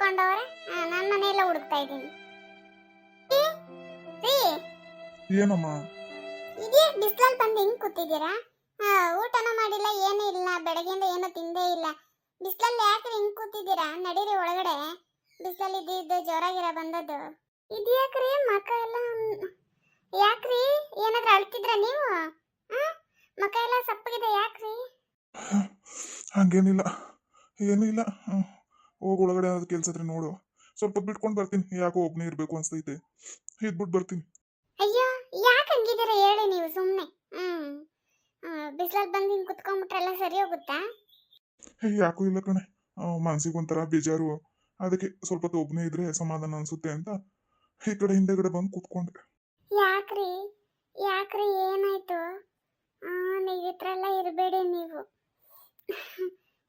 ಹೆಂಗ್ ನನ್ನ ಮನೆಯೆಲ್ಲ ಹುಡುಕ್ತಾ ಇದ್ದೀನಿ. ಏನಮ್ಮ? ಇದೇ ಬಿಸ್ಲಲ್ಲಿ ಬಂದು ಹೆಂಗ್ ಕೂತಿದ್ದೀರಾ? ಊಟನೂ ಮಾಡಿಲ್ಲ ಏನೂ ಇಲ್ಲ ಬೆಳಗ್ಗೆಯಿಂದ ಏನೂ ತಿಂದೇ ಇಲ್ಲ. ಬಿಸ್ಲಲ್ಲಿ ಯಾಕೆ ಹಿಂಗ್ ಕೂತಿದ್ದೀರಾ? ನಡೀರಿ ಒಳಗಡೆ. ಬಿಸ್ಲಲ್ಲಿ ಇದ್ದಿದ್ದು ಜ್ವರಾಗಿರ ಬಂದದ್ದು. ಇದ್ಯಾಕ್ರಿ ಮಕ ಎಲ್ಲ ಯಾಕ್ರಿ? ಏನಾದ್ರೂ ಅಳ್ತಿದ್ರ ನೀವು? ಮಕ ಎಲ್ಲ ಸಪ್ಪಗಿದೆ ಯಾಕ್ರಿ? ಹಂಗೇನಿಲ್ಲ. ಏನೂ ಇಲ್ಲ. ಹ್ಮ್. ಹೋಗ್ ಒಳಗಡೆ ಅದು ಕೆಲಸ ಇದ್ರೆ ನೋಡು. ಸ್ವಲ್ಪ ಬಿಟ್ಕೊಂಡು ಬರ್ತೀನಿ. ಯಾಕೋ ಒಬ್ಬನೇ ಇರಬೇಕು ಅನ್ಸ್ತೈತೆ. ಇದ್ಬಿಟ್ಟು ಬರ್ತೀನಿ. ಅಯ್ಯೋ ಯಾಕೆ ಹಂಗಿದ್ದೀರ ಹೇಳಿ ನೀವು ಸುಮ್ಮನೆ ಹ್ಮ್. ಬಿಸ್ಲಲ್ಲಿ ಬಂದು ಹಿಂಗೆ ಕುತ್ಕೊಂಡ್ಬಿಟ್ರೆಲ್ಲ ಸರಿ ಹೋಗುತ್ತಾ? ಹೇ ಯಾಕೂ ಇಲ್ಲ ಕಣೆ. ಮನ್ಸಿಗೆ ಒಂಥರ ಬೇಜಾರು. ಅದಕ್ಕೆ ಸ್ವಲ್ಪ ಹೊತ್ತು ಒಬ್ಬನೇ ಇದ್ರೆ ಸಮಾಧಾನ ಅನ್ಸುತ್ತೆ ಅಂತ ಈ ಕಡೆ ಹಿಂದೆಗಡೆ ಬಂದು ಕೂತ್ಕೊಂಡೆ. ಯಾಕ್ರಿ? ಯಾಕ್ರಿ? ಏನಾಯ್ತು? ನೀವು ಈ ಥರ ಎಲ್ಲ ಇರಬೇಡಿ ನೀವು.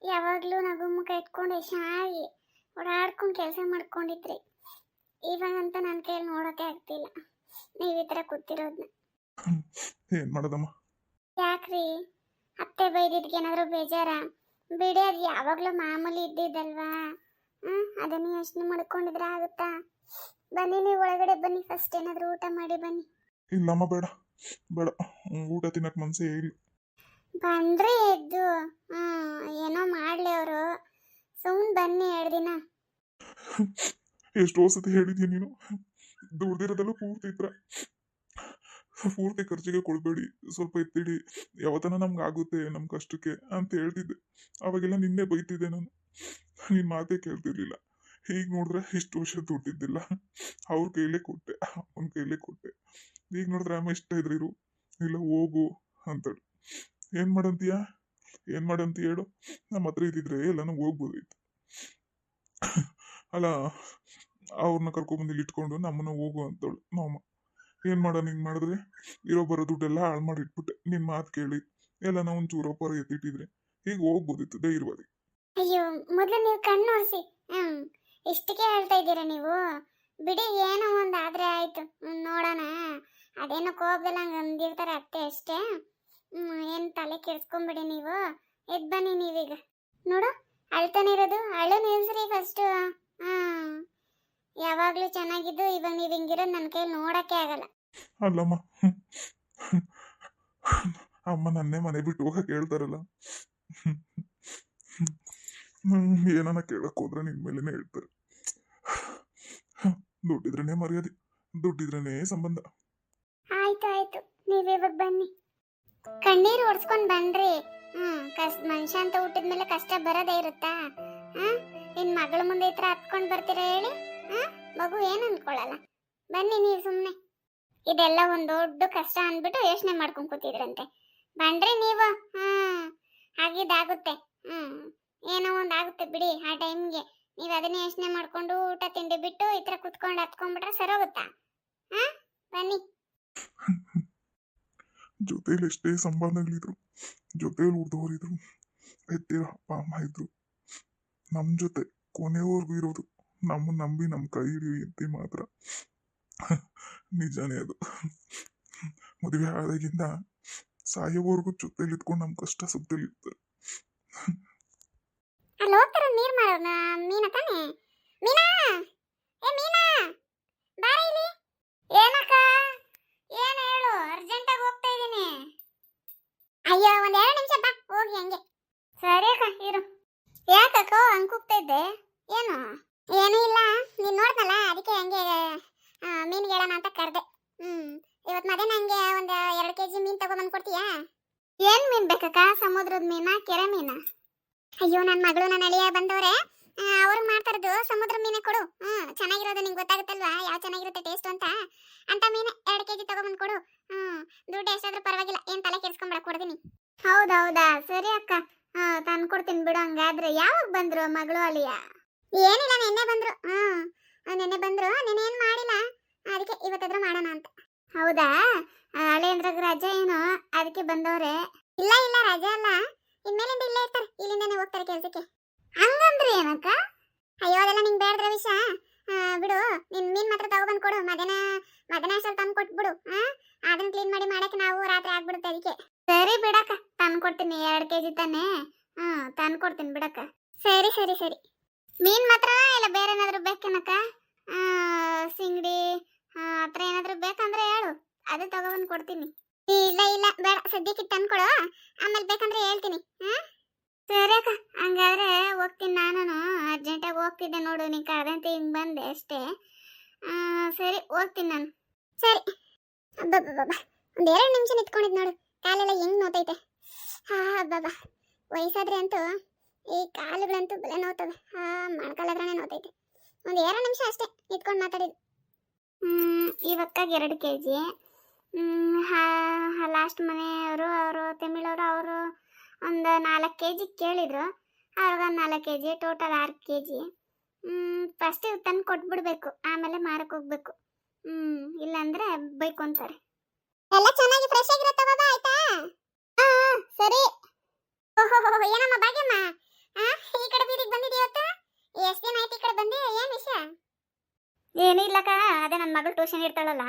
ಯಾವಾಗಲೂ ನಗು ಮುಖ ಇಟ್ಕೊಂಡು ಚೆನ್ನಾಗಿ ಓಡಾಡ್ಕೊಂಡು ಕೆಲಸ ಮಾಡ್ಕೊಂಡಿದ್ರಿ. ಇವಾಗಂತ ನನ್ನ ಕೈಯಲ್ಲಿ ನೋಡೋಕೆ ಆಗ್ತಿಲ್ಲ. ನೀವು ಈ ಥರ ಕೂತಿರೋದನ್ನ ಏನ್ ಮಾಡೋದಮ್ಮ? ಯಾಕ್ರಿ? ಅತ್ತೆ ಬೈದಿದ್ಗೆ ಏನಾದರೂ ಬೇಜಾರ? ಬಿಡಿ ಅದು ಯಾವಾಗಲೂ ಮಾಮೂಲಿ ಇದ್ದಿದ್ದಲ್ವಾ? ಹ್ಮ್ ಅದನ್ನು ಯೋಚನೆ ಮಾಡ್ಕೊಂಡಿದ್ರೆ ಆಗುತ್ತಾ? ಬನ್ನಿ ನೀವು ಒಳಗಡೆ ಬನ್ನಿ ಫಸ್ಟ್ ಏನಾದರೂ ಊಟ ಮಾಡಿ ಬನ್ನಿ. ಇಲ್ಲಮ್ಮ ಬೇಡ. ಬೇಡ. ಊಟ ತಿನ್ನಕ್ ಮನ್ಸೇ ಇಲ್ಲ. ಬಂದ್ರೆ ಎದ್ದು ಏನೋ ಮಾಡ್ಲಿ ಅವರು. ಸುಮ್ಮನೆ ಬನ್ನಿ ಎರಡು ದಿನ. ಎಷ್ಟೋ ಸತಿ ಹೇಳಿದ್ಯ ನೀನು? ದುಡ್ದಿರೋದೆಲ್ಲ ಪೂರ್ತಿ ಇತ್ರ. ಪೂರ್ತಿ ಖರ್ಚಿಗೆ ಕೊಡಬೇಡಿ, ಸ್ವಲ್ಪ ಎತ್ತಿಡಿ. ಯಾವತ್ತನ ನಮ್ಗೆ ಆಗುತ್ತೆ ನಮ್ಮ ಕಷ್ಟಕ್ಕೆ ಅಂತ ಹೇಳ್ತಿದ್ದೆ. ಅವಾಗೆಲ್ಲ ನಿನ್ನೆ ಬೈತಿದ್ದೆ ನಾನು. ನಿನ್ನ ಮಾತೇ ಕೇಳ್ತಿರ್ಲಿಲ್ಲ. ಈಗ ನೋಡಿದ್ರೆ ಇಷ್ಟು ವರ್ಷ ದುಡ್ಡಿದ್ದಿಲ್ಲ ಅವ್ರ ಕೈಲೇ ಕೊಟ್ಟೆ, ಅವನ ಕೈಲೇ ಕೊಟ್ಟೆ. ಈಗ ನೋಡಿದ್ರೆ ಅಮ್ಮ ಇಷ್ಟ ಇದ್ರಿರು ಇಲ್ಲ, ಹೋಗು ಅಂತೇಳಿ. ಏನ್ ಮಾಡಂತೀಯ? ಏನ್ ಮಾಡಂತ ಹೇಳು. ನಮ್ಮ ಹತ್ರ ಇದ್ದಿದ್ರೆ ಎಲ್ಲಾನು ಹೋಗ್ಬೋದಿತ್ತು ಅಲ್ಲ ಅವ್ರನ್ನ ಕರ್ಕೊಂಡ್ಬಂದು ಇಲ್ಲಿ ಇಟ್ಕೊಂಡು ನಮ್ಮನ್ನ ಹೋಗು ಅಂತವಳು ನಮ್ಮಮ್ಮ ಏನ್ ಮಾಡೋಣ ಹಿಂಗೆ ಮಾಡಿದ್ರೆ? ಇರೋ ಬರೋ ದುಡ್ಡೆಲ್ಲ ಹಾಳು ಮಾಡಿ ಇಟ್ಬಿಟ್ಟೆ ನಿನ್ ಮಾತು ಕೇಳಿ. ಎಲ್ಲ ನಾವು ಒಂಚೂರು ಒಬ್ಬರ ಎತ್ತಿಟ್ಟಿದ್ರೆ. ಈಗ ಹೋಗ್ಬೋದಿತ್ತು ಧೈರ್ಯವಾಗಿ. ಅಯ್ಯೋ, ಮೊದಲು ನೀವು ಕಣ್ಣು ಒರೆಸಿ. ಹ್ಮ್, ಇಷ್ಟಕ್ಕೆ ಹೇಳ್ತಾ ಇದ್ದೀರಾ ನೀವು? ಬಿಡಿ, ಏನೋ ಒಂದು ಆದ್ರೆ ಆಯ್ತು. ನೋಡೋಣ. ಅದೇನೋ ಕೋಪದಲ್ಲಿ ಹಂಗೆ ಅಂದಿರ್ತಾರೆ ಅಷ್ಟೇ ಅಷ್ಟೇ. ಏನು ತಲೆ ಕೆಡ್ಸ್ಕೊಂಬಿಡಿ ನೀವು. ಎದ್ ಬನ್ನಿ ನೀವೀಗ. ನೋಡು ಅಳ್ತಾನೆ ಇರೋದು. ಅಳು ನಿಲ್ಸ್ರಿ ಫಸ್ಟು ಹಾಂ ಯಾವಾಗಲೂ ಚೆನ್ನಾಗಿದ್ದು ಇವಾಗ ನೀವು ಹಿಂಗಿರೋದು ನನ್ನ ಕೈಲಿ ನೋಡಕ್ಕೆ ಆಗಲ್ಲ. ಅಲ್ಲಮ್ಮ. ಅಮ್ಮ ನನ್ನೇ ಮನೆ ಬಿಟ್ಟು ಹೋಗಕ್ಕೆ ಹೇಳ್ತಾರಲ್ಲ. ಏನನ್ನ ಕೇಳಕ್ ಹೋದ್ರೆ ನಿನ್ ಮೇಲೆನೆ ಹೇಳ್ತಾರೆ. ದುಡ್ಡಿದ್ರೇನೆ ಮರ್ಯಾದೆ ದುಡ್ಡಿದ್ರೇನೆ ಸಂಬಂಧ. ಆಯ್ತು ಆಯ್ತು ನೀವಿವಾಗ ಬನ್ನಿ. ಕಣ್ಣೀರು ಒಡ್ಸ್ಕೊಂಡ್ ಬನ್ರಿ. ಹ್ಮ್ ಕಷ್ಟ ಮನುಷ್ಯ ಅಂತ ಹುಟ್ಟಿದ್ಮೇಲೆ ಕಷ್ಟ ಬರೋದೇ ಇರುತ್ತಾ? ಹ್ಮ್, ನಿನ್ ಮಗಳ ಮುಂದೆ ಈ ಥರ ಹತ್ಕೊಂಡ್ ಬರ್ತೀರಾ ಹೇಳಿ? ಹ್ಮ್, ಮಗು ಏನ್ ಅನ್ಕೊಳಲ್ಲ. ಬನ್ನಿ ನೀವು ಸುಮ್ಮನೆ ಇದೆಲ್ಲ ಒಂದ್ ದೊಡ್ಡ ಕಷ್ಟ ಅಂದ್ಬಿಟ್ಟು ಯೋಚನೆ ಮಾಡ್ಕೊಂಡ್ ಕೂತಿದ್ರಂತೆ. ಬನ್ರಿ ನೀವು? ಹ್ಮ್, ಆಗಿದ್ದಾಗುತ್ತೆ. ಹ್ಮ್, ಏನೋ ಒಂದ್ ಆಗುತ್ತೆ ಬಿಡಿ ಆ ಟೈಮ್ಗೆ. ನೀವು ಅದನ್ನ ಯೋಚನೆ ಮಾಡ್ಕೊಂಡು ಊಟ ತಿಂಡಿ ಬಿಟ್ಟು ಈ ಥರ ಕುತ್ಕೊಂಡು ಹತ್ಕೊಂಡ್ಬಿಟ್ರೆ ಸರೋಗುತ್ತಾ ಹಾ ಬನ್ನಿ. ಜೊತೆಲಿ ಎಷ್ಟೇ ಸಂಬಂಧಗಳಿದ್ರು, ಜೊತೆಲಿ ಉಳ್ದವರಿದ್ರು ಎತ್ತಿರ ಅಪ್ಪ ಅಮ್ಮ ಇದ್ರು. ನಮ್ಮ ಜೊತೆ ಕೊನೆಯವರೆಗೂ ಇರೋದು ನಮ್ಮ ನಂಬಿ ನಮ್ಮ ಕೈ ಹಿಡಿಯೋ ಎತ್ತಿ ಮಾತ್ರ. ನಿಜಾನೇ ಅದು. ಮದುವೆ ಆದಾಗಿಂದ ಸಾಯೋವರೆಗೂ ಜೊತೆಲಿ ಇದ್ಕೊಂಡು ನಮ್ಮ ಕಷ್ಟ ಸುಖದಲ್ಲಿ ಇರ್ತಾರೆ. ತಾನೆ? ಮೀನಾ? ಏ ಮೀನಾ? ಬಾರ ಇಲ್ಲಿ. ಏನಕ್ಕ ಏನ್ ಹೇಳು ಅರ್ಜೆಂಟ್ ಆಗಿ ಹೋಗ್ತಾ ಇದೀನಿ ಅಯ್ಯೋ, ಒಂದ್ ಎರಡು ನಿಮಿಷ ಬಾ, ಹೋಗಿ ಹಂಗೆ. ಸರಿ ಅಕ್ಕ, ಇರು. ಯಾಕಕ್ಕ ಹಂಗ್ ಕೂಗ್ತಾ ಇದ್ದೆ? ಏನು? ಏನೂ ಇಲ್ಲ. ನೀನ್ ನೋಡ್ತಲ್ಲ ಅದಕ್ಕೆ ಹಂಗೆ ಮೀನ್ ಹೇಳೋಣ ಅಂತ ಕರೆದೆ. ಹ್ಮ್, ಇವತ್ ಮಧ್ಯಾಹ್ನ ಹಂಗೆ ಒಂದ್ ಎರಡು ಕೆಜಿ ಮೀನ್ ತಗೊಂಡ್ ಕೊಡ್ತೀಯಾ? ಏನ್ ಮೀನ್ ಬೇಕಕ್ಕ? ಸಮುದ್ರದ ಮೀನಾ, ಕೆರೆ ಮೀನಾ? ಅಯ್ಯೋ ನನ್ನ ಮಗಳು ನನ್ನ ಅಳಿಯ ಬಂದವ್ರೆ. ಅವ್ರಿಗೆ ಮಾಡ್ತಾರದು ಸಮುದ್ರ ಮೀನೇ ಕೊಡು. ಹ್ಮ್ ಚೆನ್ನಾಗಿರೋದು ನಿಂಗೆ ಗೊತ್ತಾಗುತ್ತಲ್ವಾ? ಯಾವ ಚೆನ್ನಾಗಿರುತ್ತೆ ಟೇಸ್ಟ್ ಅಂತ? ಅಂತ ಮೀನು ಎರಡು ಕೆಜಿ ತಗೊಂಬಂದು ಕೊಡು. ಹ್ಮ್ ದುಡ್ಡು ಎಷ್ಟಾದ್ರೂ ಪರವಾಗಿಲ್ಲ ಏನ್ ತಲೆ ಕೆಡ್ಸ್ಕೊಂಬೇಡ ಕೊಡ್ತೀನಿ. ಹೌದೌದಾ? ಸರಿ ಅಕ್ಕ. ಹಾ ತಂದು ಕೊಡ್ತೀನಿ ಬಿಡು ಹಂಗಾದ್ರೆ. ಯಾವಾಗ ಬಂದ್ರು ಮಗಳು ಅಳಿಯ? ಏನಿಲ್ಲ ನಿನ್ನೆ ಬಂದ್ರು. ಹ್ಮ್ ನಿನ್ನೆ ಬಂದ್ರು ನಿನ್ನೆ ಏನ್ ಮಾಡಿಲ್ಲ? ಅದಕ್ಕೆ ಇವತ್ತಾದ್ರೂ ಮಾಡೋಣ ಅಂತ. ಹೌದಾ? ಹಳೆಯಂದ್ರಾಗ ರಜೆ ಏನು? ಅದಕ್ಕೆ ಬಂದವ್ರೆ? ಇಲ್ಲ ಇಲ್ಲ ರಜೆ ಅಲ್ಲ. ಇನ್ಮೇಲಿಂದ ಇಲ್ಲೇ ಇರ್ತಾರೆ. ಇಲ್ಲಿಂದಾನೆ ಹೋಗ್ತಾರೆ ಕೆಲ್ಸಕ್ಕೆ. ಹಂಗಂದ್ರೆ ಏನಕ್ಕ? ಆ, ಬಿಡು ನಿನ್ ಮೀನ್ ಮಾತ್ರ ತಗೊಬಂದ್ ಕೊಡು. ಮಧ್ಯಾಹ್ನ ಮಧ್ಯಾಹ್ನ ಅಷ್ಟಲ್ಲಿ ತಂದು ಕೊಟ್ಬಿಡು ಹಾ ಅದನ್ನ ಕ್ಲೀನ್ ಮಾಡಿ ಮಾಡಕ್ಕೆ ನಾವು ರಾತ್ರಿ ಆಗ್ಬಿಡುತ್ತೆ ಅದಕ್ಕೆ. ಸರಿ ಬಿಡಕ್ಕ ತಂದು ಕೊಡ್ತೀನಿ ಎರಡು ಕೆ ಜಿ ತಾನೆ. ಹ್ಞೂ ತಂದು ಕೊಡ್ತೀನಿ ಬಿಡಕ್ಕ. ಸರಿ ಸರಿ ಸರಿ. ಮೀನ್ ಮಾತ್ರ ಇಲ್ಲ ಬೇರೆ ಏನಾದ್ರು ಬೇಕೇನಕ್ಕ? ಸಿಂಗಡಿ ಆ ಥರ ಏನಾದ್ರು ಬೇಕಂದ್ರೆ ಹೇಳು. ಅದು ತಗೊಬಂದು ಕೊಡ್ತೀನಿ. ಇಲ್ಲ ಇಲ್ಲ ಬೇಡ ಸದ್ಯಕ್ಕೆ ತಂದ್ಕೊಡು. ಆಮೇಲೆ ಬೇಕಂದ್ರೆ ಹೇಳ್ತೀನಿ ಹಾ ಸರಿ ಅಕ್ಕ ಹಂಗಾದ್ರೆ ಹೋಗ್ತೀನಿ ನಾನು ಅರ್ಜೆಂಟಾಗಿ ಹೋಗ್ತಿದ್ದೆ ನೋಡು, ನೀನು ಕರೆದಂತೆ ಹಿಂಗೆ ಬಂದೆ ಅಷ್ಟೇ. ಸರಿ, ಹೋಗ್ತೀನಿ ನಾನು. ಸರಿ. ಅಬ್ಬಬ್ಬಬ್ಬ, ಒಂದು ಎರಡು ನಿಮಿಷ ನಿಂತ್ಕೊಂಡಿದ್ದು ನೋಡು, ಕಾಲೆಲ್ಲ ಹೆಂಗ್ ನೋತೈತೆ. ಹಾ, ಅಬ್ಬಬ್ಬ, ವಯಸ್ಸಾದ್ರೆ ಅಂತೂ ಈ ಕಾಲುಗಳಂತೂ ಬೆಲೆ ನೋತವೆ. ಹಾ ಮೊಣಕಾಲಾದ್ರೇ ನೋತೈತೆ. ಒಂದು ಎರಡು ನಿಮಿಷ ಅಷ್ಟೇ ನಿಂತ್ಕೊಂಡು ಮಾತಾಡಿದ್ದು ಇವತ್ತಾಗ ಎರಡು ಕೆ ಜಿ ಲಾಸ್ಟ್ ಮನೆಯವರು, ಅವರು, ತಮಿಳವರು, ಅವರು ಒಂದು ನಾಲ್ಕು ಕೆ ಜಿ ಕೇಳಿದ್ರು ಅವ್ರಿಗೊಂದು ನಾಲ್ಕು ಕೆ ಜಿ ಟೋಟಲ್ ಆರು ಕೆ ಜಿ ಫಸ್ಟ್ ತಂದು ಕೊಟ್ಬಿಡ್ಬೇಕು. ಆಮೇಲೆ ಮಾರಕ್ಕೆ ಹೋಗ್ಬೇಕು. ಹ್ಮ್ ಇಲ್ಲಾಂದ್ರೆ ಬೈಕೊಂತಾರೆ ಎಲ್ಲ ಚೆನ್ನಾಗಿ ಫ್ರೆಶ್ ಆಗಿರುತ್ತೆ ಬಾಬಾ ಆಯ್ತಾ? ಹಾಂ ಸರಿ. ಓಹೋ ಏನಮ್ಮ ಭಾಗ್ಯಮ್ಮ? ಆ, ಈ ಕಡೆ ಬೀದಿಗೆ ಬಂದಿದೆ ಎಷ್ಟು ದಿನ ಆಯ್ತು ಈ ಕಡೆ ಬಂದೆ ಏನು ವಿಷಯ? ಏನೂ ಇಲ್ಲಕ್ಕ ಅದೇ ನನ್ನ ಮಗಳು ಟ್ಯೂಷನ್ ಇರ್ತಾಳಲ್ಲ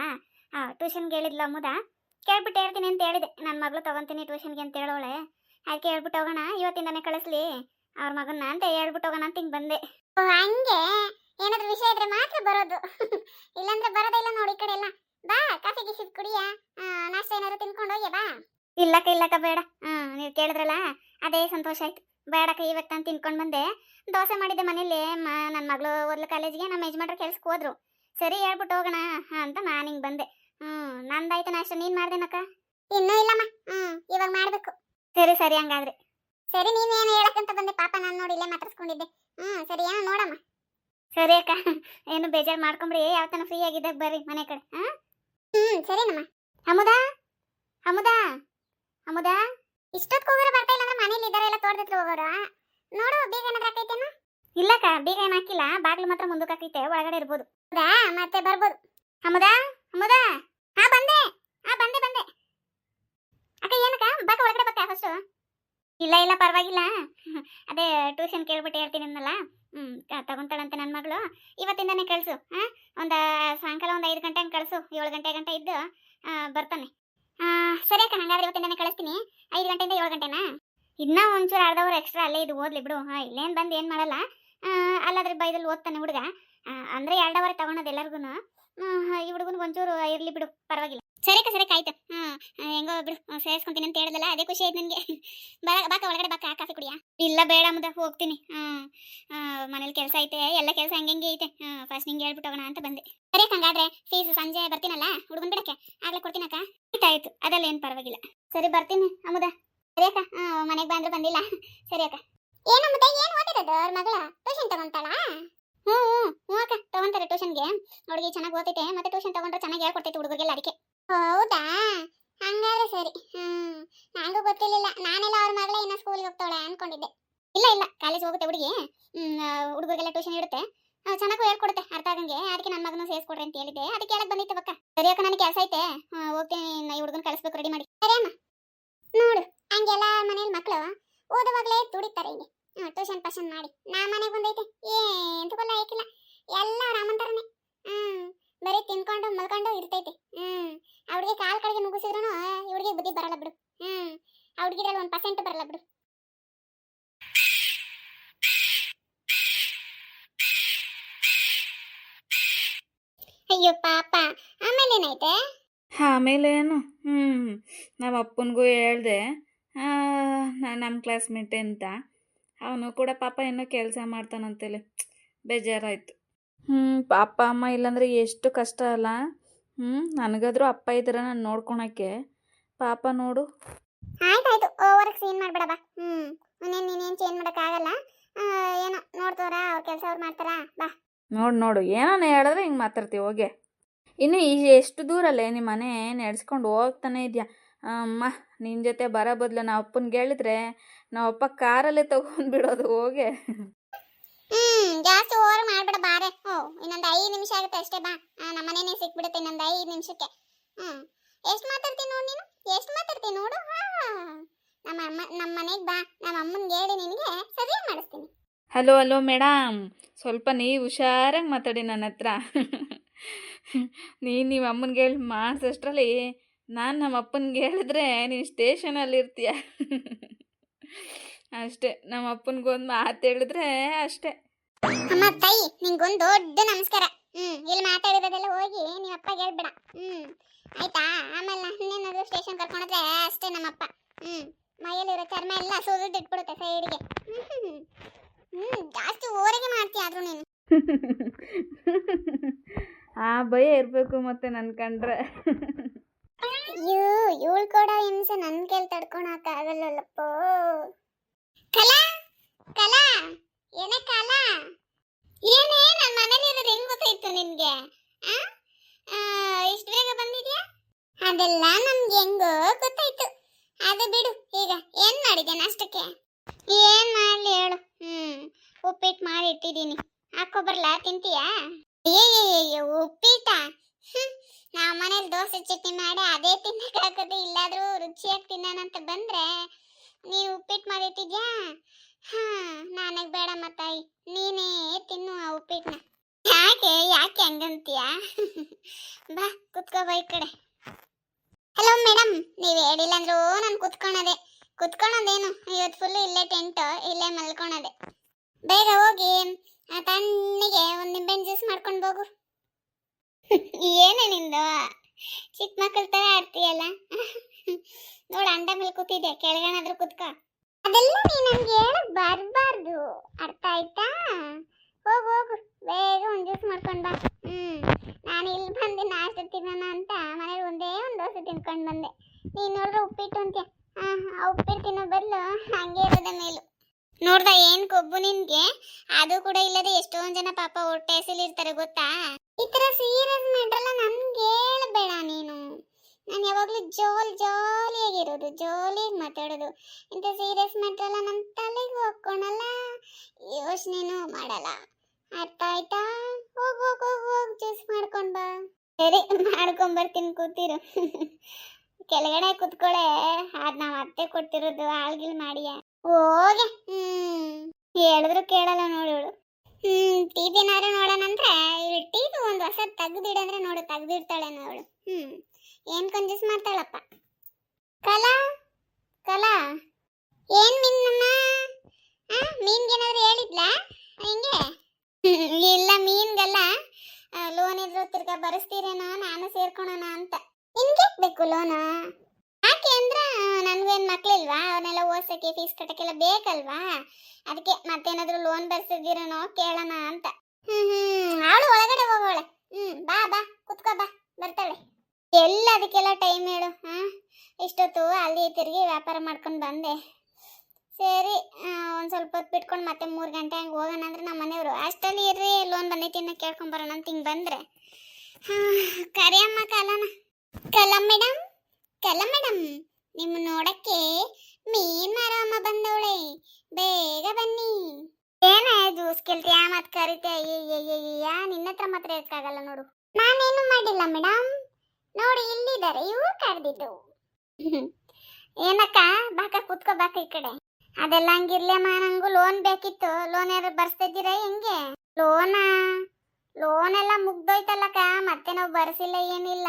ಆ ಟ್ಯೂಷನ್ಗೆ ಹೇಳಿದ್ಲ ಮುದ ಕೇಳ್ಬಿಟ್ಟು ಹೇಳ್ತೀನಿ ಅಂತ ಹೇಳಿದೆ. ನನ್ನ ಮಗಳು ತಗೊಂತೀನಿ ಟ್ಯೂಷನ್ಗೆ ಅಂತ ಹೇಳೋಳೆ. ಅದಕ್ಕೆ ಹೇಳ್ಬಿಟ್ಟು ಹೋಗೋಣ? ಇವತ್ತಿಂದಾನೆ ಕಳಿಸ್ಲಿ. ಅವ್ರ ಮಗನ್ನ ಅಂತ ಹೇಳ್ಬಿಟ್ಟು ಹೋಗೋಣ ಅಂತ ಹಿಂಗೆ ಬಂದೆ. ಹಂಗೆ? ಏನಾದ್ರೂ ವಿಷಯ ಇದ್ರೆ ಮಾತ್ರ ಬರೋದು. ಇಲ್ಲಾಂದ್ರೆ ಬರೋದಿಲ್ಲ ನೋಡಿ ಈ ಕಡೆ ಎಲ್ಲ. ಬಾ ಕಾಫಿ ಗೀಸಿದ್ ಕುಡಿಯ. ನಾಷ್ಟ ಏನಾದ್ರು ತಿನ್ಕೊಂಡು ಹೋಗಿ ಬಾ. ಇಲ್ಲಕ್ಕ ಇಲ್ಲಕ್ಕ ಬೇಡ. ಹ್ಮ್ ನೀವು ಕೇಳಿದ್ರಲ್ಲ? ಅದೇ ಸಂತೋಷ ಆಯ್ತು. ಬೇಡಕ್ಕ ಇವಾಗ ನಾನು ತಿನ್ಕೊಂಡು ಬಂದೆ. ದೋಸೆ ಮಾಡಿದ್ದೆ ಮನೇಲಿ ನನ್ನ ಮಗಳು ಓದ್ಲು ಕಾಲೇಜಿಗೆ ನಮ್ಮ ಯಜಮಾನ್ರು ಕೆಲ್ಸಕ್ಕೆ ಹೋದ್ರು. ಸರಿ ಹೇಳ್ಬಿಟ್ಟು ಹೋಗೋಣ ಅಂತ ನಾನು ಹಿಂಗೆ ಬಂದೆ. ಹ್ಮ್ ನಂದಾಯ್ತು ನಾಷ್ಟ. ನೀನ್ ಮಾಡ್ದೇನಕ್ಕ? ಇನ್ನೂ ಇಲ್ಲಮ್ಮ. ಹ್ಮ್ ಇವಾಗ ಸರಿ ಸರಿ ಹಂಗಾದ್ರೆ. ಸರಿ, ನೀನೇನು ಹೇಳಕ್ಕಂತ ಬಂದೆ? ಪಾಪ ನಾನು ನೋಡಿ ಇಲ್ಲೇ ಮಾತಾಡ್ಸ್ಕೊಂಡಿದ್ದೆ. ಹ್ಮ್, ಸರಿ, ಏನೋ ನೋಡಮ್ಮ. ಸರಿ ಅಕ್ಕ, ಏನು ಬೇಜಾರು ಮಾಡ್ಕೊಂಬ್ರಿ ಯಾವ ತನ ಫ್ರೀ ಆಗಿದ್ದಾಗ ಬರ್ರಿ ಮನೆ ಕಡೆ ಹ್ಮ್, ಸರಿನಮ್ಮ. ಅಮುದಾ? ಅಮುದಾ? ಅಮುದಾ? ಇಷ್ಟೊತ್ತು ಹೋಗೋರು ಬರ್ತಾ ಇಲ್ಲ ಅಂದ್ರೆ ಮನೇಲಿ ಇದ್ದಾರೆ ಎಲ್ಲ ತೋಟದ ಹೋಗೋರು? ನೋಡು, ಬೀಗ ಏನಾದ್ರು ಹಾಕೈತೇನು? ಇಲ್ಲಕ್ಕ ಬೀಗ ಏನು ಹಾಕಿಲ್ಲ. ಬಾಗ್ಲು ಮಾತ್ರ ಮುಂದಕ್ಕೆ ಹಾಕೈತೆ, ಒಳಗಡೆ ಇರ್ಬೋದು. ಹೌದಾ ಮತ್ತೆ ಬರ್ಬೋದು. ಅಮುದಾ? ಅಮುದಾ? ಹಾ, ಬಂದೆ. ಹಾ, ಬಂದೆ ಬಂದೆ. ಅಕ್ಕ ಬಕ್ಕ ಫಸ್ಟ್ ಇಲ್ಲ ಇಲ್ಲ, ಪರವಾಗಿಲ್ಲ. ಅದೇ ಟ್ಯೂಷನ್ ಕೇಳ್ಬಿಟ್ಟು ಹೇಳ್ತೀನಿ ಅನ್ನಲ್ಲ ಕ- ತಗೊಂತಾಳಂತೆ ನನ್ನ ಮಗಳು. ಇವತ್ತಿಂದನೇ ಕಳ್ಸು, ಹಾ? ಒಂದು ಸಾಯಂಕಾಲ ಒಂದು ಐದು ಗಂಟೆ ಹಂಗೆ ಕಳಿಸು, ಏಳು ಗಂಟೆ ಗಂಟೆ ಇದ್ದು ಬರ್ತಾನೆ. ಸರಿ ಅಕ್ಕ, ಹಂಗಾದ್ರೆ ಇವತ್ತಿಂದನೇ ಕಳಿಸ್ತೀನಿ. ಐದು ಗಂಟೆಯಿಂದ ಏಳು ಗಂಟೆನಾ? ಇನ್ನೂ ಒಂಚೂರು ಅರ್ಧವ್ರು ಎಕ್ಸ್ಟ್ರಾ ಅಲ್ಲೇ ಇದು ಓದ್ಲಿ ಬಿಡು. ಹಾಂ, ಇಲ್ಲೇನು ಬಂದು ಏನು ಮಾಡಲ್ಲ. ಅಲ್ಲಾದ್ರೆ ಬೈದಲ್ಲಿ ಓದ್ತಾನೆ ಹುಡುಗ. ಅಂದರೆ ಎರಡು ಅವರ್ ತಗೊಳೋದು ಎಲ್ಲರಿಗೂ ಈ ಹುಡುಗನಿಗೆ ಒಂಚೂರು ಇರಲಿ ಬಿಡು, ಪರವಾಗಿಲ್ಲ. ಸರಿ ಅಕ್ಕ ಸರಿ ಆಯ್ತು ಹ್ಞೂ ಹೆಂಗೋ ಹ್ಮ್, ಸೇರಿಸ್ಕೊಂತೀನಿ ಅಂತ ಹೇಳಿದಲ್ಲ ಅದೇ ಖುಷಿ ಆಯ್ತು ನನಗೆ. ಬಾ ಬಾಕ ಒಳಗಡೆ ಬಾಕ ಕಾಫಿ ಕುಡಿಯಾ? ಇಲ್ಲ ಬೇಡ ಮುದ ಹೋಗ್ತೀನಿ. ಹ್ಞೂ ಮನೇಲಿ ಕೆಲಸ ಐತೆ ಎಲ್ಲ ಕೆಲಸ ಹಂಗೆ ಐತೆ. ಫಸ್ಟ್ ನಿಂಗೆ ಹೇಳ್ಬಿಟ್ಟು ಹೋಗೋಣ ಅಂತ ಬಂದೆ. ಸರಿ ಹಂಗಾದ್ರೆ ಫೀಸ್ ಸಂಜೆ ಬರ್ತೀನಲ್ಲ ಹುಡುಗನ್ ಬಿಡಕ್ಕೆ? ಆಗ್ಲೇ ಕೊಡ್ತೀನಕ್ಕ ಆಯ್ತಾಯ್ತು ಅದಲ್ಲ ಏನು ಪರವಾಗಿಲ್ಲ. ಸರಿ ಬರ್ತೀನಿ ಅಮುದ ಸರಿ ಅಕ್ಕ ಮನೆಗೆ ಬಂದ್ರೆ ಬಂದಿಲ್ಲ. ಸರಿ ಅಕ್ಕ. ಏನಮ್ಮದ ಏನು ಓದಿರೋದು ಅವ್ರ ಮಗಳ? ಟ್ಯೂಷನ್ ತಗೊಂತಾಳಾ? ಹ್ಞೂ ಹ್ಞೂ ಹ್ಞೂ ಅಕ್ಕ ತಗೊಂತಾರೆ ಟ್ಯೂಷನ್ಗೆ ಹುಡುಗಿ ಚೆನ್ನಾಗಿ ಓದೈತೆ ಮತ್ತೆ ಟ್ಯೂಷನ್ ತಗೊಂಡ್ರೆ ಚೆನ್ನಾಗಿ ಹೇಳ್ಕೊಡ್ತೈತೆ ಹುಡುಗರಿಗೆಲ್ಲ ಅದಕ್ಕೆ. ಹೌದಾ? ಹಂಗಾದ್ರೆ ಸರಿ. ಹ್ಮ್, ನಂಗೂ ಗೊತ್ತಿರ್ಲಿಲ್ಲ. ನಾನೆಲ್ಲ ಅವ್ರ ಮಗಳೇ ಇನ್ನ ಸ್ಕೂಲ್ಗೆ ಹೋಗ್ತಾಳೆ ಅನ್ಕೊಂಡಿದ್ದೆ. ಇಲ್ಲ ಇಲ್ಲ ಕಾಲೇಜ್ ಹೋಗುತ್ತೆ ಹುಡುಗಿ. ಹುಡುಗರಿಗೆಲ್ಲ ಟ್ಯೂಷನ್ ಇಡುತ್ತೆ. ಚೆನ್ನಾಗೂ ಹೇಳ್ಕೊಡುತ್ತೆ, ಅರ್ಥ ಆಗಂಗೆ. ಅದಕ್ಕೆ ನನ್ನ ಮಗನೂ ಸೇರಿಸ್ಕೊಡ್ರಿ ಅಂತ ಹೇಳಿದ್ದೆ. ಅದಕ್ಕೆ ಹೇಳಕ್ ಬಂದಿತ್ತು ಬಕ್ಕ ಸರಿ ಅಕ್ಕ, ನನಗೆ ಕೆಲಸ ಐತೆ. ಹೋಗ್ತೀನಿ. ಈ ಹುಡುಗನ ಕಳಿಸ್ಬೇಕು ರೆಡಿ ಮಾಡಿ. ಸರಿ ಅಮ್ಮ. ನೋಡು, ಹಂಗೆಲ್ಲ ಮನೇಲಿ ಮಕ್ಕಳು ಓದುವಾಗಲೇ ದುಡಿತಾರೆ ಹಿಂಗೆ. ಟ್ಯೂಷನ್ ಪಶನ್ ಮಾಡಿ. ನಾ ಮನೆಗೆ ಬಂದೈತೆ. ಏಂತಕೊಲ್ಲ ಐತಿಲ್ಲ ಎಲ್ಲ ರಾಮಂತರನೇ ಹ್ಮ್. ಬರೀ ತಿನ್ಕೊಂಡು ಮಲ್ಕೊಂಡು ಇರ್ತೈತಿ. ಹ್ಮ್. ಅವ್ರಿಗೆ ಕಾಲ್ ಕಡೆಗೆ ನುಗ್ಗಿಸಿದ್ರು ಇವ್ರಿಗೆ ಬುದ್ಧಿ ಬರಲ್ಲ ಬಿಡು. ಹ್ಮ್. ಅವ್ರಿಗಿದ್ರಲ್ಲಿ ಒಂದು ಪರ್ಸೆಂಟ್ ಬರಲ್ಲ ಬಿಡು. ಅಯ್ಯೋ, ಪಾಪ. ಆಮೇಲೆ ಏನೈತೆ ಆಮೇಲೆ ಏನು? ಹ್ಮ್. ನಮ್ಮ ಅಪ್ಪನಿಗೂ ಹೇಳ್ದೆ ನಮ್ಮ ಕ್ಲಾಸ್ಮೇಟ್ ಅಂತ. ಅವನು ಕೂಡ ಪಾಪ ಏನೋ ಕೆಲಸ ಮಾಡ್ತಾನಂತೇಳಿ. ಬೇಜಾರಾಯಿತು. ಹ್ಞೂ ಅಪ್ಪ ಅಮ್ಮ ಇಲ್ಲಾಂದ್ರೆ ಎಷ್ಟು ಕಷ್ಟ ಅಲ್ಲ? ಹ್ಞೂ ನನಗಾದ್ರೂ ಅಪ್ಪ ಇದ್ದೀರ ನಾನು ನೋಡ್ಕೊಳಕ್ಕೆ. ಪಾಪ ನೋಡು. ಆಯ್ತಾಯ್ತು ಓವರ್ಕ್ ಸೀನ್ ಮಾಡ್ಬೇಡ ಬಾ. ಹ್ಮ್ ಇನ್ನೇನು ನೀನೇನು ಚೇಂಜ್ ಮಾಡೋಕ್ಕಾಗಲ್ಲ. ಏನೋ ನೋಡ್ತವ್ರ ಅವ್ರ ಕೆಲಸ ಅವ್ರು ಮಾಡ್ತಾರಾ? ಬಾ. ನೋಡು ನೋಡು ಏನೋ ಹೇಳಿದ್ರೆ ಹಿಂಗೆ ಮಾತಾಡ್ತೀವಿ ಹೋಗೆ. ಇನ್ನು ಈ ಎಷ್ಟು ದೂರಲ್ಲೇ ನಿಮ್ಮ ಮನೆ ನಡೆಸ್ಕೊಂಡು ಹೋಗ್ತಾನೆ ಇದೆಯಾ? ಅಮ್ಮ ನಿನ್ನ ಜೊತೆ ಬರೋ ಬದಲು ನಾವು ಅಪ್ಪನಿಗೆ ಹೇಳಿದ್ರೆ ನಾವು ಅಪ್ಪ ಕಾರಲ್ಲೇ ತಗೊಂಡ್ಬಿಡೋದು ಹೋಗೆ. ಹ್ಮ್ ಜಾಸ್ತಿ ಓವರ್ ಮಾಡ್ಬೇಡ ಬಾರೆ ಓ ಇನ್ನೊಂದು ಐದು ನಿಮಿಷ ಆಗುತ್ತೆ ಅಷ್ಟೇ ಬಾ. ಆ, ನಮ್ಮ ಮನೆನೇ ಸಿಕ್ಬಿಡುತ್ತೆ ಇನ್ನೊಂದು ಐದು ನಿಮಿಷಕ್ಕೆ. ಹ್ಮ್ ಎಷ್ಟು ಮಾತಾಡ್ತೀನಿ ನೋಡು ನೀನು? ಎಷ್ಟು ಮಾತಾಡ್ತೀನಿ ನೋಡು? ನಮ್ಮ ಅಮ್ಮ ನಮ್ಮ ಮನೆಗೆ ಬಾ. ನಮ್ಮ ಅಮ್ಮನಿಗೆ ಹೇಳಿ ನಿನಗೆ ಸರಿಯಾಗಿ ಮಾಡಿಸ್ತೀನಿ. ಹಲೋ ಹಲೋ ಮೇಡಮ್ ಸ್ವಲ್ಪ ನೀವು ಹುಷಾರಾಗಿ ಮಾತಾಡಿ ನನ್ನ ಹತ್ರ. ನೀನು ನಿಮ್ಮ ಅಮ್ಮನಿಗೆ ಹೇಳಿ ಮಾಡಿಸೋಷ್ಟರಲ್ಲಿ ನಾನು ನಮ್ಮ ಅಪ್ಪನಿಗೆ ಹೇಳಿದ್ರೆ ನೀನು ಸ್ಟೇಷನಲ್ಲಿ ಇರ್ತೀಯ ಅಷ್ಟೇ. ನಮ್ಮ ಅಪ್ಪನಿಗೊಂದು ಮಾತು ಹೇಳಿದ್ರೆ ಅಷ್ಟೇ. ಅಮ್ಮ ತಾಯಿ ನಿಂಗೊಂದು ದೊಡ್ಡ ನಮಸ್ಕಾರ. ಹ್ಮ್ ಇಲ್ಲಿ ಮಾತಾಡಿರೋದೆಲ್ಲ ಹೋಗಿ ನಿಮ್ಮ ಅಪ್ಪ ಹೇಳ್ಬೇಡ. ಹ್ಮ್ ಆಯ್ತಾ? ಆಮೇಲೆ ಇನ್ನೇನಾದ್ರು ಸ್ಟೇಷನ್ ಕರ್ಕೊಂಡ್ರೆ ಅಷ್ಟೇ ನಮ್ಮಪ್ಪ ಹ್ಮ್ ಮೈಯಲ್ಲಿರೋ ಚರ್ಮ ಎಲ್ಲ ಸುರಿದು ಇಟ್ಬಿಡುತ್ತೆ ಸೈಡ್ಗೆ. ಹ್ಮ್ ಹ್ಮ್ ಜಾಸ್ತಿ ಓರೆಗೆ ಮಾಡ್ತೀಯ ಆದ್ರೂ ನೀನು. ಆ ಭಯ ಇರಬೇಕು ಮತ್ತೆ ನನ್ನ ಕಂಡ್ರೆ. ಅಯ್ಯೋ ಇವಳು ಕೊಡೋ ಹಿಂಸೆ ನನ್ ಕೈಲಿ ತಡ್ಕೊಳಕ್ ಆಗಲ್ಲಲ್ಲಪ್ಪ. ಕಲಾ ಕಲಾ, ಏನ ಕಲಾ? ಏನೇ ನನ್ನ ಮನೇಲಿ ಇರೋದು ಹೆಂಗ್ ಗೊತ್ತಾಯ್ತು ನಿನ್ಗೆ? ಇಷ್ಟ್ ಬೇಗ ಬಂದಿದ್ಯಾ? ಅದೆಲ್ಲ ನಮ್ಗೆ ಹೆಂಗೋ ಗೊತ್ತಾಯ್ತು. ಅದು ಬಿಡು, ಈಗ ಏನ್ ಮಾಡಿದೆ ನಾಷ್ಟಕ್ಕೆ? ಏನ್ ಮಾಡ್ಲಿ ಹೇಳು. ಹ್ಮ್, ಉಪ್ಪಿಟ್ಟು ಮಾಡಿ ಇಟ್ಟಿದ್ದೀನಿ. ಹಾಕೋ ಬರ್ಲಾ, ತಿಂತೀಯಾ? ಏ ಉಪ್ಪಿಟ್ಟ? ನಾವು ಮನೇಲಿ ದೋಸೆ ಚಟ್ನಿ ಮಾಡಿ ಅದೇ ತಿನ್ನಕ್ಕಾಗದೆ ಇಲ್ಲಾದ್ರೂ ರುಚಿಯಾಗಿ ತಿನ್ನೋಣ ಅಂತ ಬಂದ್ರೆ ನೀನು ಉಪ್ಪಿಟ್ಟು ಮಾಡಿಟ್ಟಿದ್ಯಾ? ಹಾ, ನನಗೆ ಬೇಡಮ್ಮ ತಾಯಿ ನೀನೇ ತಿನ್ನು ಆ ಉಪ್ಪಿಟ್ಟನ್ನ ಯಾಕೆ ಯಾಕೆ ಹಂಗಂತೀಯ? ಬಾ, ಕುತ್ಕೋ ಬಾ ಈ ಕಡೆ. ಹಲೋ ಮೇಡಮ್ ನೀವು ಹೇಳಿಲ್ಲ ಅಂದ್ರೂ ನಾನು ಕುತ್ಕೊಳದೆ. ಕುತ್ಕೊಳೋದೇನು? ಇವತ್ತು ಫುಲ್ ಇಲ್ಲೇ ಟೆಂಟ್ ಇಲ್ಲೇ ಮಲ್ಕೊಳದೆ. ಬೇಗ ಹೋಗಿ, ಆ ತಣ್ಣಗೆ ಒಂದು ನಿಂಬೆಹಣ್ಣು ಜ್ಯೂಸ್ ಮಾಡ್ಕೊಂಡು ಹೋಗು. ಏನೇ ನಿಂದು? ಚಿಕ್ಕ ಮಕ್ಕಳ ತರ ಆಡ್ತೀಯಲ್ಲ. ನೋಡು ಅಂಡ ಮೇಲೆ ಕೂತಿದ್ದೆ. ಕೆಳಗನಾದ್ರೂ ಕುತ್ಕ. ಅದೆಲ್ಲ ನೀ ನನ್ಗೆ ಹೇಳಕ್ ಬರ್ಬಾರ್ದು. ಅರ್ಥ ಆಯ್ತಾ? ಹೋಗು ಹೋಗು. ಬೇಗ ಒಂದು ಜ್ಯೂಸ್ ಮಾಡ್ಕೊಂಡ್ ಬಾ. ಹ್ಮ್. ನಾನು ಇಲ್ಲಿ ಬಂದು, ನಾಷ್ಟ ತಿನ್ನೋಣ ಅಂತ. ಮನೇಲಿ ಒಂದೇ ಒಂದು ದೋಸೆ ತಿನ್ಕೊಂಡು ಬಂದೆ. ನೀನ್ ನೋಡ್ರೆ ಉಪ್ಪಿಟ್ಟು ಅಂತ ಆ ಉಪ್ಪಿಟ್ಟು ತಿನ್ನೋ ಬದಲು ಹಂಗೆ ಇರೋದ ಮೇಲು. ನೋಡ್ದ, ಏನ್ ಕೊಬ್ಬು ನಿನ್ಗೆ? ಅದು ಕೂಡ ಇಲ್ಲದೆ ಎಷ್ಟೊಂದ್ ಜನ ಪಾಪ ಹೊಟ್ಟೆ ಹಸಿಲಿರ್ತಾರೆ, ಗೊತ್ತಾ? ಈ ತರ ಸೀರಿಯಸ್ ಮ್ಯಾಟ್ರಲ್ಲ ನನ್ಗೆ ಹೇಳ್ಬೇಡ ನೀನು. ನಾನು ಯಾವಾಗಲೂ ಜೋಲ್ ಜಾಲಿಯಾಗಿರೋದು ಜಾಲಿಯಾಗಿ ಮಾತಾಡೋದು. ಇಂಥ ಸೀರಿಯಸ್ ಮಾತಾಡಲ್ಲ ನನ್ನ ತಲೆಗೆ ಹಾಕ್ಕೊಳಲ್ಲ. ಯೋಚನೆನೂ ಮಾಡಲ್ಲ. ಅರ್ಥ ಆಯ್ತಾ? ಹೋಗ್ ಹೋಗ್ ಹೋಗ್ ಹೋಗ್ ಜ್ಯೂಸ್ ಮಾಡ್ಕೊಂಡು ಬಾ. ಸರಿ ಮಾಡ್ಕೊಂಬರ್ತೀನಿ ಕೂತಿರು. ಕೆಳಗಡೆ ಕುತ್ಕೊಳೆ. ಅದು ನಾವು ಅತ್ತೆ ಕೊಟ್ಟಿರೋದು ಆಳ್ಗಿಲ್ ಮಾಡಿಯ. ಹೋಗೆ. ಹ್ಮ್, ಹೇಳಿದ್ರು ಕೇಳಲ್ಲ ನೋಡೋಳು ಹ್ಮ್ ಟಿವಿನಾರು ನೋಡೋಣಂದ್ರೆ, ಇವಳು ಟಿವಿ ಒಂದು ಹೊಸ ತೆಗ್ದಿಡಂದ್ರೆ ನೋಡು ತೆಗ್ದಿಡ್ತಾಳೆ ಅವಳು. ಹ್ಮ್. ಏನ್ ಕಂಜೂಸ್ ಮಾಡ್ತಾಳಪ್ಪ? ಕಲಾ? ಕಲಾ? ಏನ್ ಮೀನಮ್ಮ? ಆ, ಮೀನ್ಗೇನಾದ್ರು ಹೇಳಿದ್ಲಾ? ಹಿಂಗೆ? ಇಲ್ಲ, ಮೀನ್ಗೆಲ್ಲ. ಲೋನ್ ಇದ್ರು ತಿರ್ಗಾ ಬರೆಸ್ತೀರೇನೋ, ನಾನು ಸೇರ್ಕೊಳೋಣ ಅಂತ. ನಿನ್ಗೆ ಬೇಕು ಲೋನ ಯಾಕೆ ಅಂದ್ರೆ ನನ್ಗೇನ್ ಮಕ್ಳಿಲ್ವಾ ಅವನ್ನೆಲ್ಲ ಓದ್ಸಕ್ಕೆ ಫೀಸ್ ಕಟ್ಟಕ್ಕೆಲ್ಲ ಬೇಕಲ್ವಾ? ಅದಕ್ಕೆ ಮತ್ತೇನಾದ್ರೂ ಲೋನ್ ಬರ್ಸಿದ್ದೀರೇನೋ ಕೇಳೋಣ ಅಂತ. ಹ್ಮ್ ಹ್ಮ್. ಅವಳು ಒಳಗಡೆ ಹೋಗೋಳೆ ಹ್ಮ್, ಬಾ ಬಾ, ಕುತ್ಕೋ, ಬಾ. ಬರ್ತಾಳೆ. ಎಲ್ಲ ಅದಕ್ಕೆಲ್ಲ ಟೈಮ್ ಹೇಳು, ಹಾಂ? ಇಷ್ಟೊತ್ತು ಅಲ್ಲಿ ತಿರುಗಿ ವ್ಯಾಪಾರ ಮಾಡ್ಕೊಂಡು ಬಂದೆ. ಸರಿ ಒಂದು ಸ್ವಲ್ಪ ಹೊತ್ತು ಬಿಟ್ಕೊಂಡು ಮತ್ತೆ ಮೂರು ಗಂಟೆ ಹಂಗೆ ಹೋಗೋಣ ಅಂದ್ರೆ ನಮ್ಮ ಮನೆಯವರು, ಅಷ್ಟಲ್ಲಿ ಇರ್ರಿ ಲೋನ್ ಬಂದೈತಿ ಅಂತ ಕೇಳ್ಕೊಂಬರೋಣ ಅಂತ ಹಿಂಗೆ ಬಂದ್ರೆ. ಹಾಂ, ಕರಿಯಮ್ಮ ಕಲನ. ಕಲ ಮೇಡಮ್ ಕಲ ಮೇಡಮ್ ನಿಮ್ಮ ನೋಡಕ್ಕೆ ಮೀನ್ ಮಾರಮ್ಮ ಬಂದವಳೆ. ಬೇಗ ಬನ್ನಿ. ಏನ ಜ್ಯೂಸ್ ಕೇಳ್ತೀಯ ಮತ್ ಕರಿತೆ ಅಯ್ಯಯ್ಯಯ್ಯ ನಿನ್ನ ಹತ್ರ ಮಾತ್ರ ಇರಕ್ಕಾಗಲ್ಲ ನೋಡು. ನಾನೇನು ಮಾಡಿಲ್ಲ ಮೇಡಮ್ ನೋಡಿ, ಇಲ್ಲಿದ್ದಾರೆ. ಇವು ಕರೆದಿದ್ದು. ಏನಕ್ಕ? ಬಾಕ ಕೂತ್ಕೋ ಬಾಕ ಈ ಕಡೆ. ಅದೆಲ್ಲ ಹಂಗಿರ್ಲಮ್ಮ ನಂಗು ಲೋನ್ ಬೇಕಿತ್ತು. ಲೋನ್ ಯಾರು ಬರ್ಸ್ತಿದ್ದೀರಾ ಹೆಂಗೆ? ಲೋನಾ ಲೋನ್ ಎಲ್ಲ ಮುಗ್ದೋಯ್ತಲ್ಲಕ್ಕ, ಮತ್ತೆ ನಾವು ಬರ್ಸಿಲ್ಲ ಏನಿಲ್ಲ.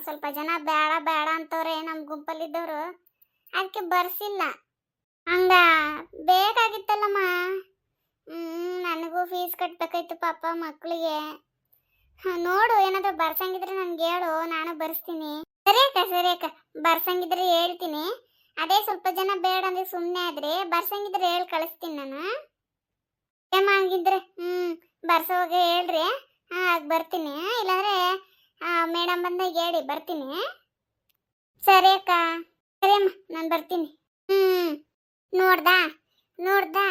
ಸ್ವಲ್ಪ ಜನ ಬೇಡ ಬೇಡ ಅಂತವ್ರೆ ನಮ್ಮ ಗುಂಪಲ್ಲಿದ್ದವರು. ಅದಕ್ಕೆ ಬರ್ಸಿಲ್ಲ. ಹಂಗ ಬೇಕಾಗಿತ್ತಲ್ಲಮ್ಮ. ಹ್ಮ್, ನನಗೂ ಫೀಸ್ ಕಟ್ಬೇಕಾಯ್ತು ಪಾಪ ಮಕ್ಕಳಿಗೆ ನೋಡು, ಏನಾದ್ರು ಬರ್ಸಂಗಿದ್ರೆ ನನ್ಗೆ ಹೇಳು, ನಾನು ಬರ್ಸ್ತೀನಿ. ಸರಿ ಅಕ್ಕ ಸರಿ ಅಕ್ಕ, ಬರ್ಸಂಗಿದ್ರೆ ಹೇಳ್ತೀನಿ. ಅದೇ ಸ್ವಲ್ಪ ಜನ ಬೇಡ ಅಂದ್ರೆ ಸುಮ್ಮನೆ ಆದ್ರೆ, ಬರ್ಸಂಗಿದ್ರೆ ಹೇಳಿ ಕಳಿಸ್ತೀನಿ ನಾನು. ಏಮ ಹಂಗಿದ್ರೆ, ಹ್ಮ್, ಬರ್ಸೋವಾಗ ಹೇಳ್ರಿ. ಹಾ ಬರ್ತೀನಿ. ಇಲ್ಲಾಂದ್ರೆ ಮೇಡಮ್ ಬಂದಾಗ ಹೇಳಿ, ಬರ್ತೀನಿ. ಸರಿ ಅಕ್ಕ, ಸರಿ ಅಮ್ಮ, ನಾನು ಬರ್ತೀನಿ. ಹ್ಮ್, ನೋಡ್ದಾ? ನೋಡ್ದಾ?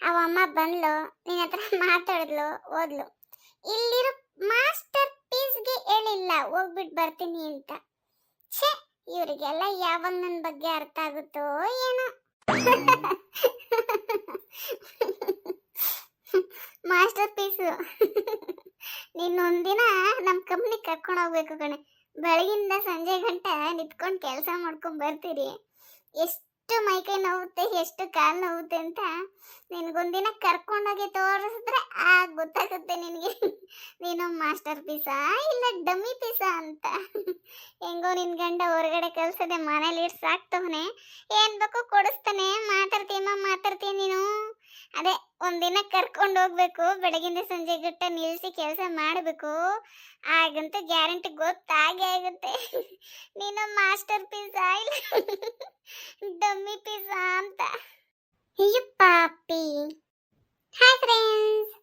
ಅಮ್ಮ ಬಂದ್ಲು ನಿನ್ನ ಹತ್ರ ಮಾತಾಡಿದ್ಲು, ಓದ್ಲು. ಇಲ್ಲಿರೋ ಮಾಸ್ಟರ್ ಪೀಸ್ಗೆ ಹೇಳಿಲ್ಲ ಹೋಗ್ಬಿಟ್ಟು ಬರ್ತೀನಿ ಅಂತ. ಛೇ, ಇವರಿಗೆಲ್ಲ ಯಾವಾಗ ನನ್ನ ಬಗ್ಗೆ ಅರ್ಥ ಆಗುತ್ತೋ ಏನೋ. ಮಾಸ್ಟರ್ ಪೀಸು ನೀನೊಂದಿನ ನಮ್ಮ ಕಂಪ್ನಿ ಕರ್ಕೊಂಡು ಹೋಗ್ಬೇಕು ಕಣೆ. ಬೆಳಗಿಂದ ಸಂಜೆ ಗಂಟೆ ನಿಂತ್ಕೊಂಡು ಕೆಲಸ ಮಾಡ್ಕೊಂಡು ಬರ್ತೀರಿ. ಎಷ್ಟು ಮೈಕೈ ನೋವುತ್ತೆ, ಎಷ್ಟು ಕಾಲು ನೋವುತ್ತೆ ಅಂತ ನಿನಗೊಂದಿನ ಕರ್ಕೊಂಡೋಗಿ ತೋರಿಸಿದ್ರೆ ಆಗ ಗೊತ್ತಾಗುತ್ತೆ ನಿನಗೆ. ನೀನು ಮಾಸ್ಟರ್ ಪೀಸಾ ಇಲ್ಲ ಡಮ್ಮಿ ಪೀಸಾ ಅಂತ. ಹೆಂಗೋ ನಿನ್ ಗಂಡ ಹೊರಗಡೆ ಕಲ್ಸದೆ ಮನೇಲಿ ಸಾಕ್ತವನೆ. ಏನ್ ಬೇಕೋ ಕೊಡಿಸ್ತಾನೆ. ಮಾತಾಡ್ತೀಯಮ್ಮ, ಮಾತಾಡ್ತೀಯ ನೀನು? ಅದೇ ಒಂದಿನ ಕರ್ಕೊಂಡು ಹೋಗ್ಬೇಕು, ಬೆಳಗಿಂದ ಸಂಜೆ ಗಟ್ಟ ನಿಲ್ಲಿಸಿ ಕೆಲಸ ಮಾಡಬೇಕು. ಆಗಂತೂ ಗ್ಯಾರಂಟಿ ಗೊತ್ತಾಗೇ ಆಗುತ್ತೆ. ನೀನು ಮಾಸ್ಟರ್ ಪಿಜ್ಜಾ ಇಲ್ಲ ಡಮ್ಮಿ ಪಿಜ್ಜಾ ಅಂತ. ಅಯ್ಯೋ ಪಾಪಿ. ಹಾಯ್ ಫ್ರೆಂಡ್ಸ್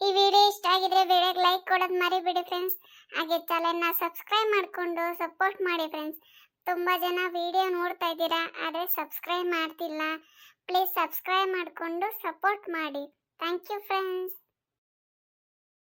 ಈ ವಿಡಿಯೋ ಇಷ್ಟ ಆಗಿದ್ರೆ ವಿಡಿಯೋಗೆ ಲೈಕ್ ಕೊಡೋದು ಮರಿಬೇಡಿ ಫ್ರೆಂಡ್ಸ್ ಹಾಗೆ ಚಾನಲ್ನ ಸಬ್ಸ್ಕ್ರೈಬ್ ಮಾಡಿಕೊಂಡು ಸಪೋರ್ಟ್ ಮಾಡಿ ಫ್ರೆಂಡ್ಸ್ ತುಂಬ ಜನ ವಿಡಿಯೋ ನೋಡ್ತಾ ಇದ್ದೀರಾ, ಆದರೆ ಸಬ್ಸ್ಕ್ರೈಬ್ ಮಾಡ್ತಿಲ್ಲ. ಪ್ಲೀಸ್ ಸಬ್ಸ್ಕ್ರೈಬ್ ಮಾಡಿಕೊಂಡು ಸಪೋರ್ಟ್ ಮಾಡಿ. Thank you friends